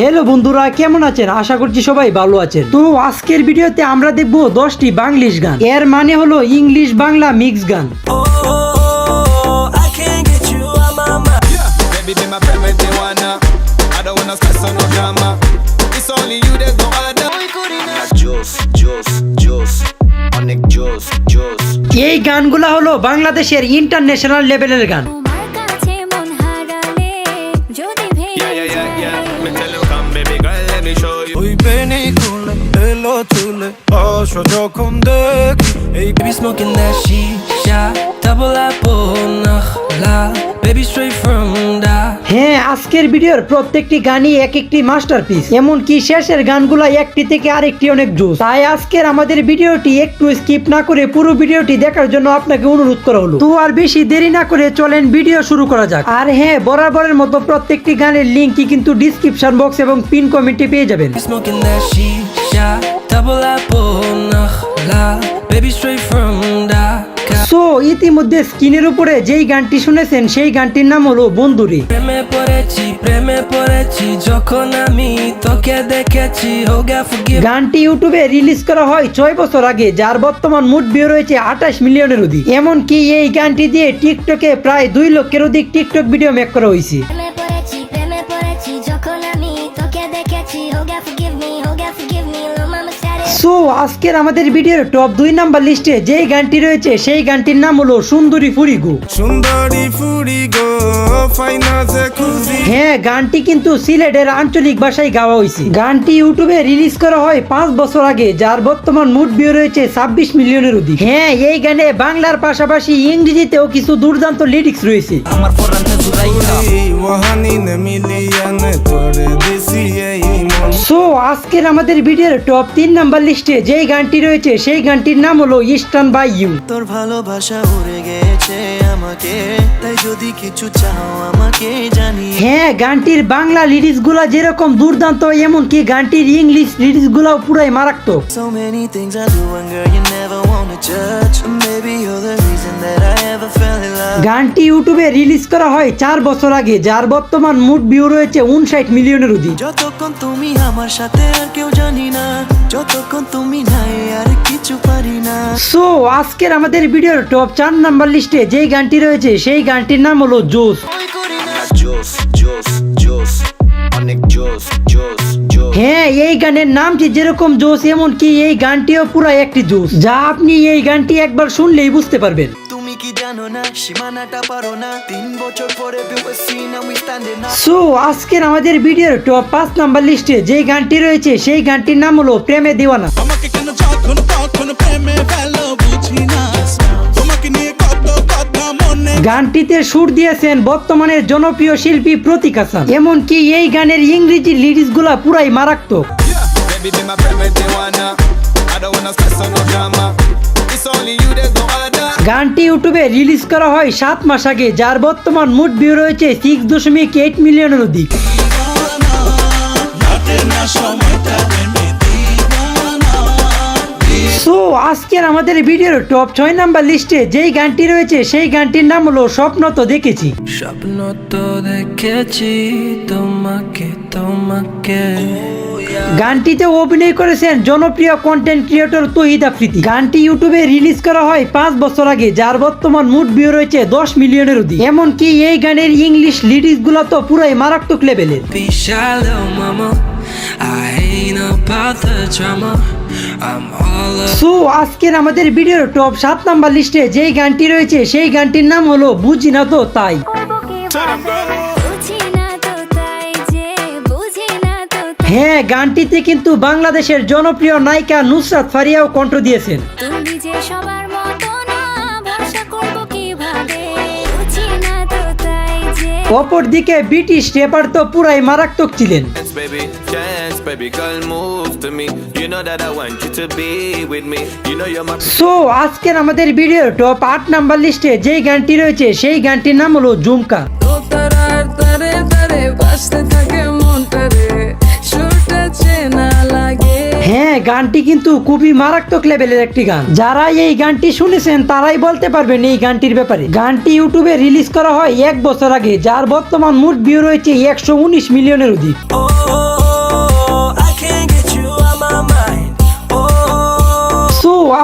Hello বন্ধুরা কেমন আছেন? আশা করছি সবাই ভালো আছেন। তো আজকের ভিডিওতে আমরা দেখব দশটি বাংলিশ গান। এর মানে হলো ইংলিশ বাংলা মিক্স গান। এই I হলো বাংলাদেশের ইন্টারন্যাশনাল লেভেলের my ওই বেনি খুলে এলো চুলে যখন দেখি এই Baby smoking that shisha Double apple, Baby straight from da হ্যাঁ আজকের ভিডিওর প্রত্যেকটি গানই এক একটি মাস্টারপিস এমনকি শেষের গানগুলা একটি থেকে আরেকটি অনেক জোস তাই আজকের আমাদের ভিডিওটি একটু স্কিপ না করে পুরো ভিডিওটি দেখার জন্য আপনাকে অনুরোধ করা হলো। তো আর বেশি দেরি না করে চলেন ভিডিও শুরু করা যাক। আর হ্যাঁ বরাবরের মতো প্রত্যেকটি গানের লিঙ্কই কিন্তু ডিসক্রিপশন বক্স এবং পিন কমেন্টে পেয়ে যাবেন। সো ইতিমধ্যে স্ক্রিনের উপরে যেই গানটি শুনেছেন সেই গানটির নাম হলো বন্ধুরি। প্রেমে পড়েছি প্রেমে পড়েছি যখন আমি তোকে দেখেছি ফুকি গানটি ইউটিউবে রিলিজ করা হয় ছয় বছর আগে যার বর্তমান মুড ভিউ রয়েছে আঠাশ মিলিয়নের অধিক। এমনকি এই গানটি দিয়ে টিকটকে প্রায় দুই লক্ষের অধিক টিকটক ভিডিও মেক করা হয়েছে। সো আজকের আমাদের ভিডিওর টপ দুই নাম্বার লিস্টে যেই গানটি রয়েছে সেই গানটির নাম হলো সুন্দরী ফুরিগু সুন্দরী ফুরি গো ফাইনাসে হ্যাঁ গানটি কিন্তু সিলেটের আঞ্চলিক ভাষায় গাওয়া হয়েছে গানটি ইউটিউবে রিলিজ করা হয় পাঁচ বছর আগে যার বর্তমান মুড ভিউ রয়েছে ছাব্বিশ মিলিয়নের অধিক। হ্যাঁ এই গানে বাংলার পাশাপাশি ইংরেজিতেও কিছু দুর্দান্ত লিরিক্স রয়েছে। সো আজকের আমাদের ভিডিওর টপ তিন নাম্বার লিস্টে যেই গানটি রয়েছে সেই গানটির নাম হলো ইস্টার্ন বাই ইউ তোর ভালোবাসা উড়ে গেছে আমাকে তাই যদি কিছু চাও আমাকে জানি হ্যাঁ গানটির বাংলা লিরিক্সগুলা যেরকম দুর্দান্ত এমন কি গানটির ইংলিশ লিরিক্স গুলাও পুরাই মারাত্মক। So many things I do and girl you never wanna judge Maybe you're the গানটি ইউটিউবে রিলিজ করা হয় চার বছর আগে যার বর্তমান মুড ভিউ রয়েছে উনষাট মিলিয়নের অধিক। যতক্ষণ তুমি আমার সাথে আর কেউ জানি না যতক্ষণ তুমি নাই আর কিছু পারি না। সো আজকের আমাদের ভিডিওর টপ চার নাম্বার লিস্টে যেই গানটি রয়েছে সেই গানটির নাম হলো জোস। ওই করি না। জোস জোস জোস অনেক জোস জোস জোস। হ্যাঁ এই গানের নামটি যেরকম জোস এমনকি এই গানটিও পুরো একটি জোস। যা আপনি এই গানটি একবার শুনলেই বুঝতে পারবেন। জানো না সীমানাটা পারো না। তিন বছর পরে বিওসিন আমি স্ট্যান্ডে না। সো আজকের আমাদের ভিডিওর টপ পাঁচ নাম্বার লিস্টে যেই গানটি রয়েছে সেই গানটির নাম হলো প্রেমে দিওয়ানা। আমাকে কেন যখন তখন প্রেমে ফেলো বুঝি না। তোমাকে নিয়ে কত কথা মনে গানটিতে সুর দিয়েছেন বর্তমানের জনপ্রিয় শিল্পী প্রতীক হাসান। এমনকি এই গানের ইংরেজি লিরিক্সগুলা পুরাই মারাত্মক। Baby, be my private. I don't wanna stress on no drama. গানটি ইউটিউবে রিলিজ করা হয় সাত মাস আগে, যার বর্তমান মুড ভিউ রয়েছে সিক্স দশমিক এইট মিলিয়নের অধিক। সো আজকের আমাদের ভিডিওর টপ ছয় নাম্বার লিস্টে যেই গানটি রয়েছে, সেই গানটির নাম হলো স্বপ্ন তো দেখেছি। স্বপ্ন তো দেখেছি, তোমাকে তোমাকে। গানটিতে অভিনয় করেছেন জনপ্রিয় কন্টেন্ট ক্রিয়েটর তহিদ আফ্রিদি। গানটি ইউটিউবে রিলিজ করা হয় পাঁচ বছর আগে যার বর্তমান মুড ভিউ রয়েছে দশ মিলিয়নের অধিক। এমনকি এই গানের ইংলিশ লিরিক্সগুলো তো পুরাই মারাত্মক লেভেলের. সো আজকের আমাদের ভিডিওর টপ সাত নাম্বার লিস্টে যেই গানটি রয়েছে সেই গানটির নাম হলো বুঝি না তো তাই হ্যাঁ গানটিতে কিন্তু বাংলাদেশের জনপ্রিয় নায়িকা নুসরাত ফারিয়াও কণ্ঠ দিয়েছেন। তুমি যে সবার মতো না ভরসা করব কীভাবে? বুঝি না তো তাই যে অপরদিকে ব্রিটিশ রেপার তো পুরাই মারাত্মক ছিলেন. সো আজকের আমাদের ভিডিও টপ আট নাম্বার লিস্টে যেই গানটি রয়েছে সেই গানটির নাম হলো ঝুমকা। গানটি কিন্তু খুবই মারাত্মক লেভেলের একটি গান। যারা এই গানটি শুনেছেন তারাই বলতে পারবেন এই গানটির ব্যাপারে। গানটি ইউটিউবে রিলিজ করা হয় এক বছর আগে যার বর্তমান মুড ভিউ রয়েছে একশো উনিশ মিলিয়নের অধিক।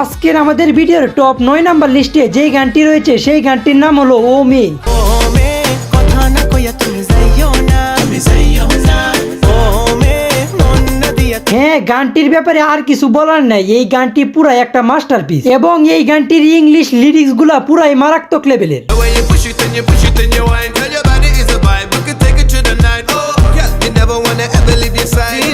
আজকের আমাদের ভিডিওর টপ নয় নাম্বার লিস্টে যে গানটি রয়েছে সেই গানটির নাম হলো ও মে হ্যাঁ গানটির ব্যাপারে আর কিছু বলার নাই। এই গানটি পুরাই একটা মাস্টারপিস। এবং এই গানটির ইংলিশ লিরিক্সগুলা পুরাই মারাত্মক লেভেলের. Oh.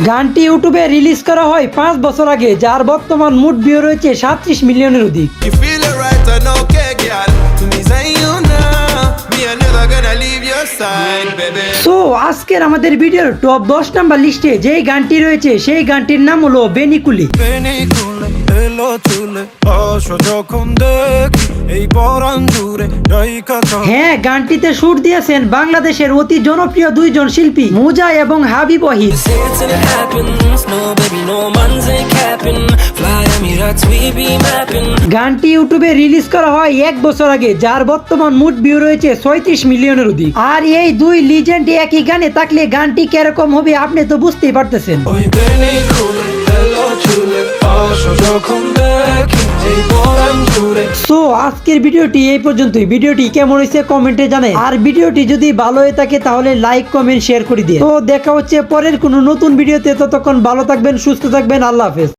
গানটি ইউটিউবে রিলিজ করা হয় পাঁচ বছর আগে যার বর্তমান মুড ভিউ রয়েছে সাতত্রিশ মিলিয়নের অধিক। সো আজকের আমাদের ভিডিওর টপ দশ নাম্বার লিস্টে যেই গানটি রয়েছে সেই গানটির নাম হলো বেনিকুলি হ্যাঁ গানটিতে সুর দিয়েছেন বাংলাদেশের অতি জনপ্রিয় দুইজন শিল্পী মুজা এবং হাবিব mapping. গানটি ইউটিউবে রিলিজ করা হয় এক বছর আগে যার বর্তমান মুড ভিউ রয়েছে ছয়ত্রিশ মিলিয়নের অধিক। আর এই দুই লিজেন্ড একই গানে থাকলে গানটি কীরকম হবে আপনি তো বুঝতেই পারতেছেন। সো আজকের ভিডিওটি এই পর্যন্তই। ভিডিওটি কেমন হয়েছে কমেন্টে জানাই। আর ভিডিওটি যদি ভালো হয়ে থাকে তাহলে লাইক কমেন্ট শেয়ার করে দিয়ে তো দেখা হচ্ছে পরের কোনো নতুন ভিডিওতে। ততক্ষণ ভালো থাকবেন সুস্থ থাকবেন। আল্লাহ হাফেজ।